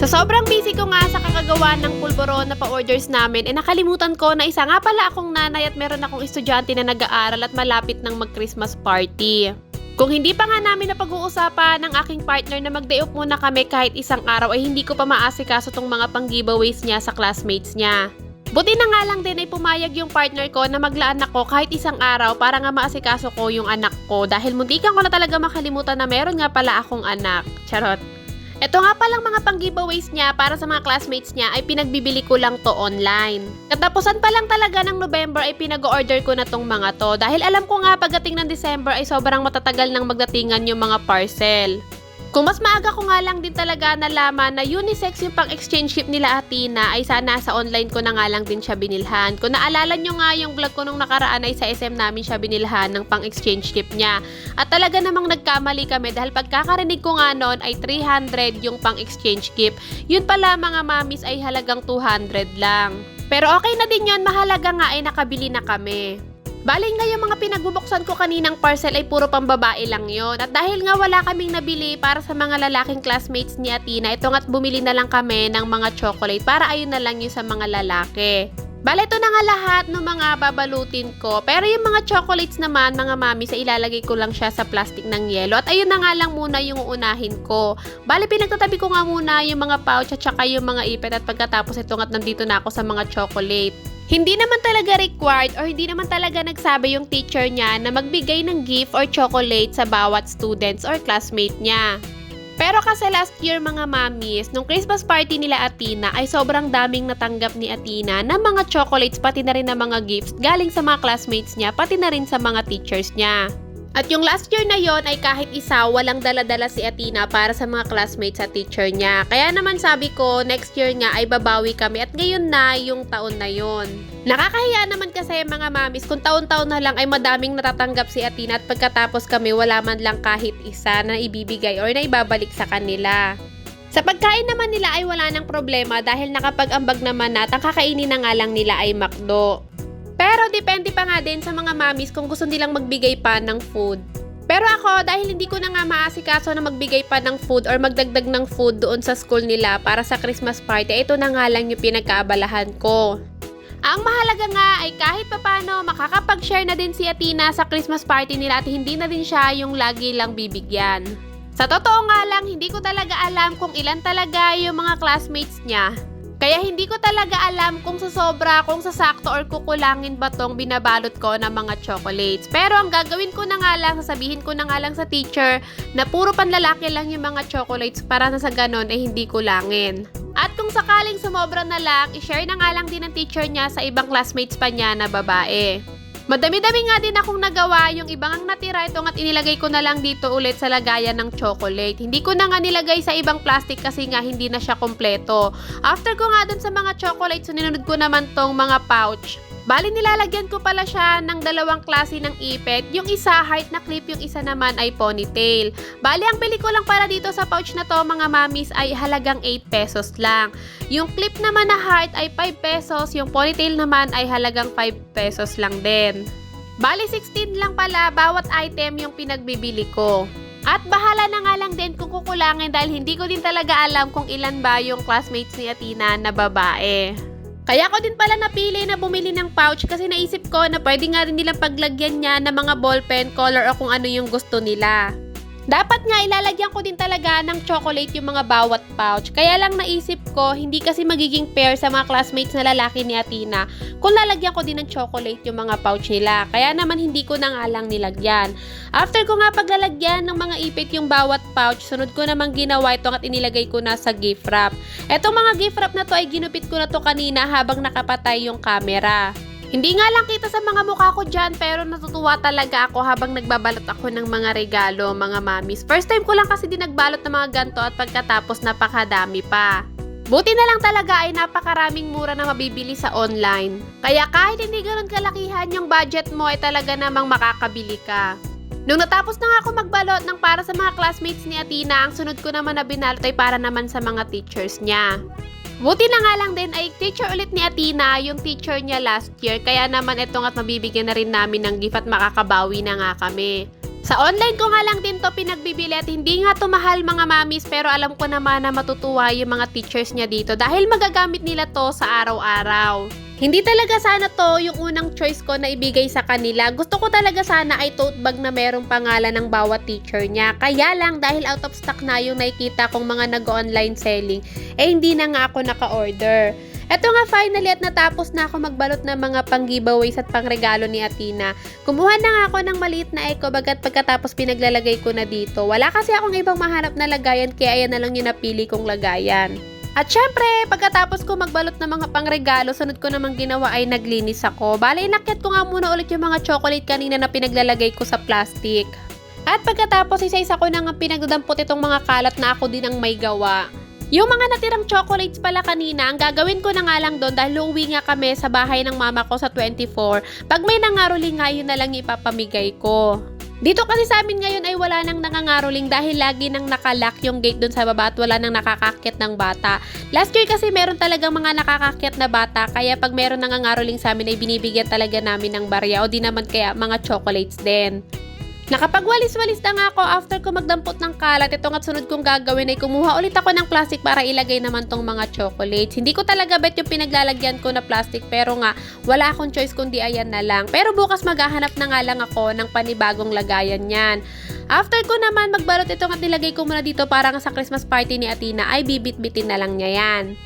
Sa sobrang busy ko nga sa kakagawa ng pulboron na pa-orders namin, eh nakalimutan ko na isa nga pala akong nanay at meron akong estudyante na nag-aaral at malapit ng mag-Christmas party. Kung hindi pa nga namin napag-uusapan ng aking partner na mag-day off muna kami kahit isang araw ay hindi ko pa maasikaso tong mga pang-giveaways niya sa classmates niya. Buti na nga lang din ay pumayag yung partner ko na maglaan ako kahit isang araw para nga maasikaso ko yung anak ko dahil muntikan ko na talaga makalimutan na meron nga pala akong anak. Charot. Ito nga palang mga pang-giveaways niya para sa mga classmates niya ay pinagbibili ko lang to online. Katapusan pa lang talaga ng November ay pinag-order ko na tong mga to dahil alam ko nga pagdating ng December ay sobrang matatagal nang magdatingan yung mga parcel. Kung mas maaga ko nga lang din talaga nalaman na unisex yung pang-exchange ship nila Athena ay sana sa online ko na nga lang din siya binilhan. Kung naalala nyo nga yung vlog ko nung nakaraan ay sa SM namin siya binilhan ng pang-exchange ship niya. At talaga namang nagkamali kami dahil pagkakarinig ko nga noon ay 300 yung pang-exchange gift. Yun pala mga mamis ay halagang 200 lang. Pero okay na din yun, mahalaga nga ay nakabili na kami. Bali nga yung mga pinagbubuksan ko kaninang parcel ay puro pambabae lang yon. At dahil nga wala kaming nabili para sa mga lalaking classmates ni Atina, ito nga't bumili na lang kami ng mga chocolate para ayun na lang yung sa mga lalaki. Bale, ito na nga lahat ng mga babalutin ko. Pero yung mga chocolates naman, mga mami, sa ilalagay ko lang siya sa plastic ng yelo. At ayun na nga lang muna yung uunahin ko. Bale, pinagtatabi ko nga muna yung mga pouch at saka yung mga ipet. At pagkatapos ito nga't nandito na ako sa mga chocolate. Hindi naman talaga required or hindi naman talaga nagsabi yung teacher niya na magbigay ng gift or chocolate sa bawat students or classmate niya. Pero kasi last year mga mamis, nung Christmas party nila Atina ay sobrang daming natanggap ni Atina na mga chocolates pati na rin na mga gifts galing sa mga classmates niya pati na rin sa mga teachers niya. At yung last year na yon ay kahit isa walang dala-dala si Atina para sa mga classmates at teacher niya. Kaya naman sabi ko next year nga ay babawi kami at ngayon na yung taon na yon. Nakakahiya naman kasi mga mamis kung taon-taon na lang ay madaming natatanggap si Atina at pagkatapos kami wala man lang kahit isa na ibibigay or na ibabalik sa kanila. Sa pagkain naman nila ay wala nang problema dahil nakapag-ambag naman na at ang kakainin na nga lang nila ay McDo. Pero depende pa nga din sa mga mamis kung gusto nilang magbigay pa ng food. Pero ako, dahil hindi ko na nga maasikaso na magbigay pa ng food or magdagdag ng food doon sa school nila para sa Christmas party, ito na nga lang yung pinagkaabalahan ko. Ang mahalaga nga ay kahit papano makakapag-share na din si Atina sa Christmas party nila at hindi na din siya yung lagi lang bibigyan. Sa totoo nga lang, hindi ko talaga alam kung ilan talaga yung mga classmates niya. Kaya hindi ko talaga alam kung sa sobra, kung sa sakto or kukulangin ba tong binabalot ko ng mga chocolates. Pero ang gagawin ko na nga lang, sasabihin ko na nga lang sa teacher na puro panlalaki lang yung mga chocolates para na sa ganon ay hindi kulangin. At kung sakaling sumobra na lang, i-share na nga lang din ng teacher niya sa ibang classmates pa niya na babae. Madami-dami nga din akong nagawa, yung ibang ang natira ito at inilagay ko na lang dito ulit sa lagayan ng chocolate. Hindi ko na nga nilagay sa ibang plastic kasi nga hindi na siya kompleto. After ko nga dun sa mga chocolate, sinunod ko naman tong mga pouch. Bali nilalagyan ko pala siya ng dalawang klase ng ipet. Yung isa heart na clip, yung isa naman ay ponytail. Bali ang bili ko lang para dito sa pouch na to mga mamis ay halagang 8 pesos lang. Yung clip naman na heart ay 5 pesos, yung ponytail naman ay halagang 5 pesos lang din. Bali 16 lang pala bawat item yung pinagbibili ko. At bahala na nga lang din kung kukulangin dahil hindi ko din talaga alam kung ilan ba yung classmates ni Atina na babae. Kaya ko din pala napili na bumili ng pouch kasi naisip ko na pwede nga rin nilang paglagyan niya ng mga ballpen, color o kung ano yung gusto nila. Dapat nga ilalagyan ko din talaga ng chocolate yung mga bawat pouch. Kaya lang naisip ko, hindi kasi magiging pair sa mga classmates na lalaki ni Atina kung lalagyan ko din ng chocolate yung mga pouch nila. Kaya naman hindi ko na nga lang nilagyan. After ko nga paglalagyan ng mga ipit yung bawat pouch, sunod ko namang ginawa ito at inilagay ko na sa gift wrap. Etong mga gift wrap na to ay ginupit ko na to kanina habang nakapatay yung camera. Hindi nga lang kita sa mga mukha ko dyan pero natutuwa talaga ako habang nagbabalot ako ng mga regalo, mga mamis. First time ko lang kasi din nagbalot ng mga ganto at pagkatapos napakadami pa. Buti na lang talaga ay napakaraming mura na mabibili sa online. Kaya kahit hindi ganoon kalakihan yung budget mo ay talaga namang makakabili ka. Nung natapos na nga ako magbalot ng para sa mga classmates ni Atina, ang sunod ko naman na binalot ay para naman sa mga teachers niya. Buti na nga lang din ay teacher ulit ni Atina, yung teacher niya last year. Kaya naman ito nga't mabibigyan na rin namin ng gift at makakabawi na nga kami. Sa online ko nga lang din to pinagbibili at hindi nga to mahal mga mamis pero alam ko naman na matutuwa yung mga teachers niya dito dahil magagamit nila to sa araw-araw. Hindi talaga sana to yung unang choice ko na ibigay sa kanila. Gusto ko talaga sana ay tote bag na merong pangalan ng bawat teacher niya. Kaya lang dahil out of stock na yung nakikita kong mga nag-online selling, eh hindi na nga ako naka-order. Eto nga finally at natapos na ako magbalot ng mga pang-giveaways at pang-regalo ni Atina. Kumuha na nga ako ng maliit na eco bag at pagkatapos pinaglalagay ko na dito. Wala kasi akong ibang mahanap na lagayan kaya ayan na lang yung napili kong lagayan. At syempre, pagkatapos ko magbalot ng mga pangregalo, sunod ko namang ginawa ay naglinis ako. Bale, inakyat ko nga muna ulit yung mga chocolate kanina na pinaglalagay ko sa plastic. At pagkatapos, isa-isa ko na nga pinagdampot itong mga kalat na ako din ang may gawa. Yung mga natirang chocolates pala kanina, ang gagawin ko na nga lang doon dahil uuwi nga kami sa bahay ng mama ko sa 24. Pag may nangaroling nga, yun na lang ipapamigay ko. Dito kasi sa amin ngayon ay wala nang nangangaroling dahil lagi nang nakalock yung gate doon sa baba at wala nang nakakakyat ng bata. Last year kasi meron talagang mga nakakakyat na bata kaya pag meron nangangaroling sa amin ay binibigyan talaga namin ng barya o di naman kaya mga chocolates din. Nakapagwalis-walis na nga ako after ko magdampot ng kalat. Ito nga't sunod kong gagawin ay kumuha ulit ako ng plastic para ilagay naman tong mga chocolates. Hindi ko talaga bet yung pinaglalagyan ko na plastic pero nga wala akong choice kundi ayan na lang. Pero bukas maghahanap na nga lang ako ng panibagong lagayan yan. After ko naman magbalot ito at nilagay ko muna dito para sa Christmas party ni Atina ay bibit-bitin na lang niya yan.